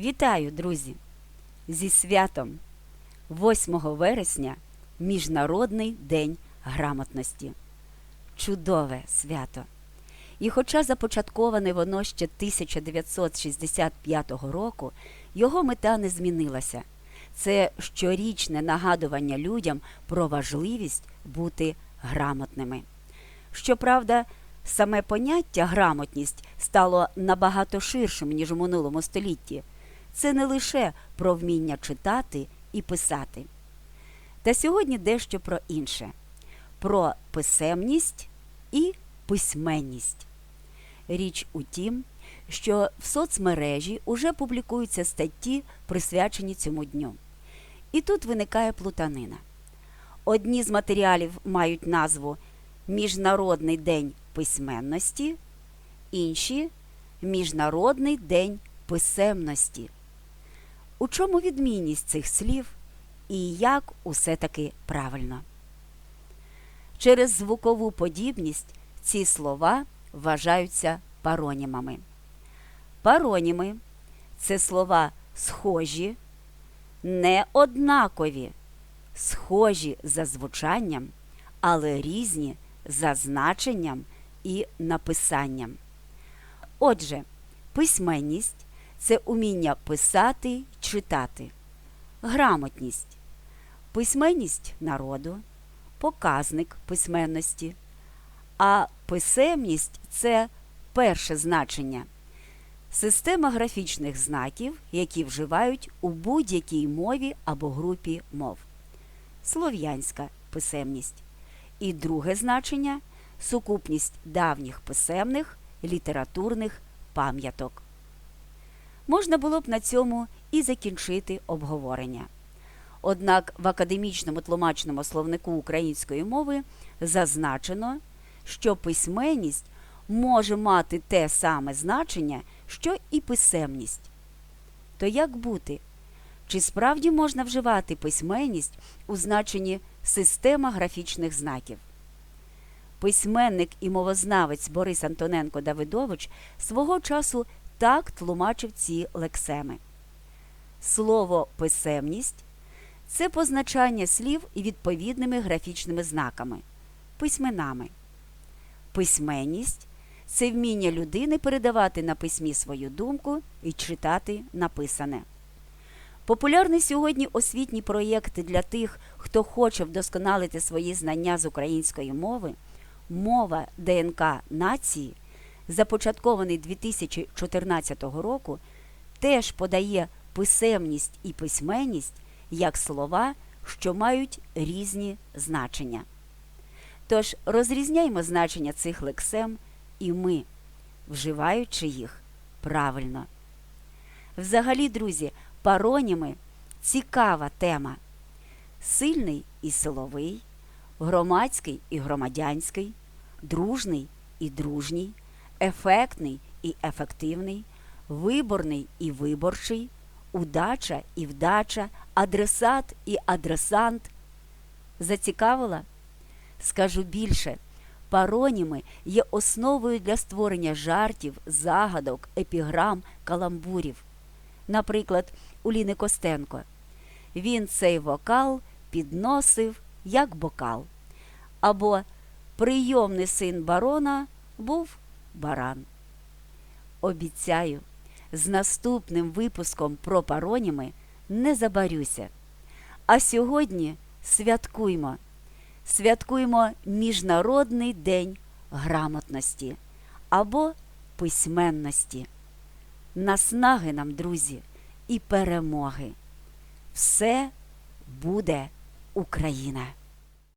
Вітаю, друзі! Зі святом 8 вересня Міжнародний день грамотності. Чудове свято! І хоча започатковане воно ще 1965 року, його мета не змінилася. Це щорічне нагадування людям про важливість бути грамотними. Щоправда, саме поняття грамотність стало набагато ширшим, ніж у минулому столітті. Це не лише про вміння читати і писати. Та сьогодні дещо про інше: про писемність і письменність. Річ у тім, що в соцмережі уже публікуються статті, присвячені цьому дню. І тут виникає плутанина. Одні з матеріалів мають назву Міжнародний день письменності, інші Міжнародний день писемності. У чому відмінність цих слів і як усе таки правильно? Через звукову подібність ці слова вважаються паронімами. Пароніми це слова схожі, не однакові, схожі за звучанням, але різні за значенням і написанням. Отже, письменність це уміння писати читати, грамотність, письменність народу, показник письменності, а писемність це перше значення. Система графічних знаків, які вживають у будь-якій мові або групі мов. Слов'янська писемність. І друге значення сукупність давніх писемних літературних пам'яток. Можна було б на цьому і закінчити обговорення. Однак в академічному тлумачному словнику української мови зазначено, що письменність може мати те саме значення, що і писемність. То як бути? Чи справді можна вживати письменність у значенні система графічних знаків? Письменник і мовознавець Борис Антоненко Давидович свого часу так тлумачив ці лексеми. Слово писемність це позначання слів відповідними графічними знаками, письменами. Письменність це вміння людини передавати на письмі свою думку і читати написане. Популярний сьогодні освітній проєкт для тих, хто хоче вдосконалити свої знання з української мови, мова ДНК нації, започаткований 2014 року, теж подає писемність і письменність як слова, що мають різні значення. Тож розрізняємо значення цих лексем і ми, вживаючи їх правильно. Взагалі, друзі, пароніми цікава тема. Сильний і силовий, громадський і громадянський, дружний і дружній, ефектний і ефективний, виборний і виборчий, удача і вдача, адресат і адресант. Зацікавила? Скажу більше. Пароніми є основою для створення жартів, загадок, епіграм, каламбурів. Наприклад, у Ліни Костенко. Він цей вокал підносив як бокал. Або прийомний син барона був баран. Обіцяю, з наступним випуском про пароніми не забарюся. А сьогодні святкуймо святкуємо Міжнародний день грамотності або письменності. Наснаги нам, друзі, і перемоги. Все буде Україна!